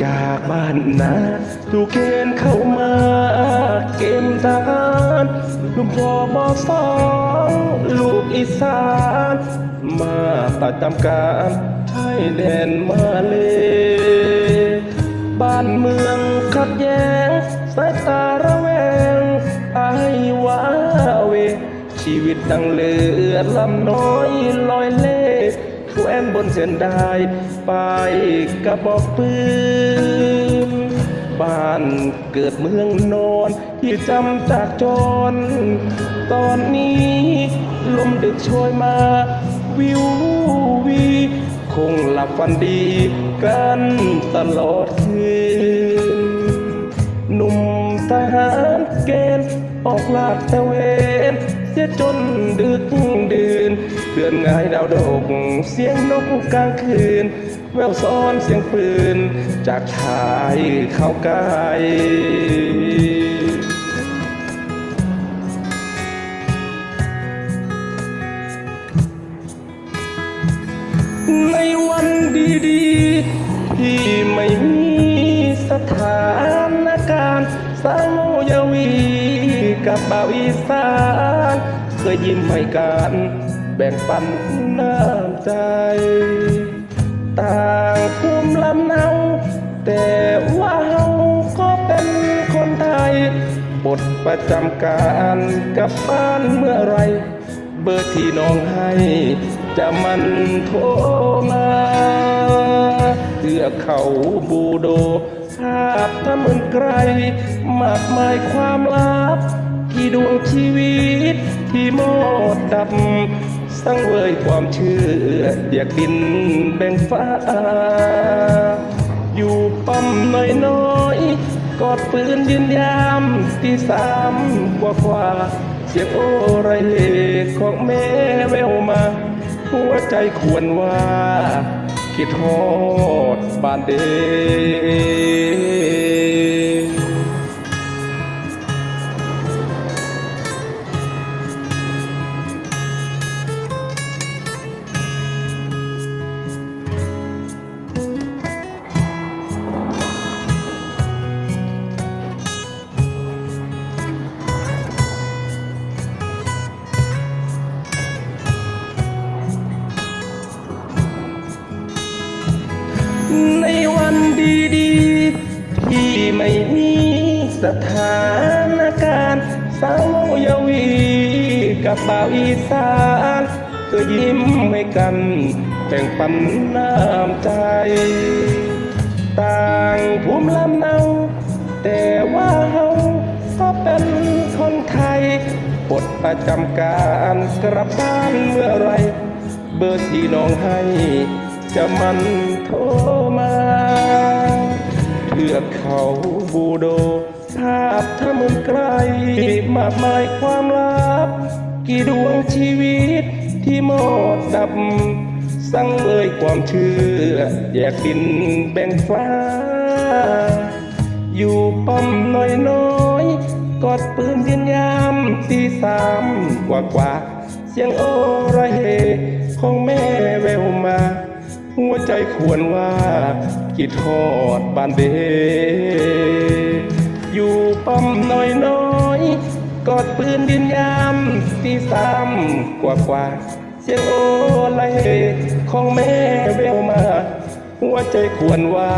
จากบ้านนาถูกเกณฑ์เข้ามาเกณฑ์ทหารลุงพ่อบอสองลูกอีสาน มาประจำการชายแดนมาเล บ้านเมืองขัดแย้งสายตาระแวงไอว้าเว ชีวิตดังเลือดลำน้อยลอยเล่ แขวนบนเส้นได้ไปกระบอกปืนบ้านเกิดเมืองนอนที่จำจากจร ตอนนี้ลมดึกโชยมา วิววี คงหลับฝันดีกันตลอดคืนหนุ่มทหารเกณฑ์ออกลาดตะเวน เสียจนดึกดื่นเพื่อนงายดาวดกเสียงนกกลางคืน แววซ้อนเสียงปืน จากชายเข้าใกล้ในวันดีๆ ที่ไม่มีสถานการณ์สาวเยาวี กับบาวอีสานเคยยิ้มให้กันแบ่งปันน้ำใจ ต่างภูมิลำเนาแต่ว่าเฮาก็เป็นคนไทยบทประจำการกับบ้านเมื่อไร เบอร์ที่น้องให้ จะมันโทรมาเพื่อเขาบูโดภาพทำเหมือนไกลมากมายความลับ ที่ดวงชีวิตที่หมดดับสังเวยความเชื่ออยากดินแบ่งฟ้า อยู่ป้อมน้อยน้อยๆกอดปืนยืนยามที่สามกว่ากว่าเสียงโอไรเลของแม่แววมา หัวใจควรว่าคิดทอดบ้านเด สถานการณ์สาวยาวีกับบ่าวอีสานก็ยิ้มให้กันแบ่งปันน้ำใจ ต่างภูมิลำเนา แต่ว่าเฮาก็เป็นคนไทยบทประจำการกลับบ้านเมื่อไร เบอร์ที่น้องให้ จะมันโทรมาเทือกเขาบูโด ภาพถ้ามึงไกล มากมายความลับ กี่ดวงชีวิตที่หมดดับ สั่งเอ่ยความเชื่อ แยกดินแบ่งฟ้า อยู่ป้อมน้อยน้อยๆกอดปืนยืนยามตีสามกว่ากว่าเสียงโอระเฮของแม่แววมา หัวใจควรว่าคิดทอดบ้านเด อยู่ป้อมน้อยน้อยกอดปืนยืนยามตีสามกว่ากว่าเสียงโอละเฮของแม่เววมา หัวใจควรว่า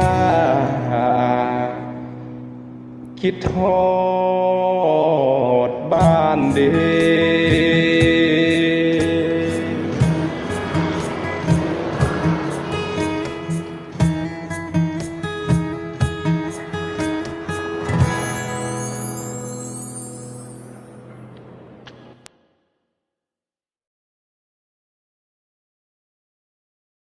คิดทอดบ้านเด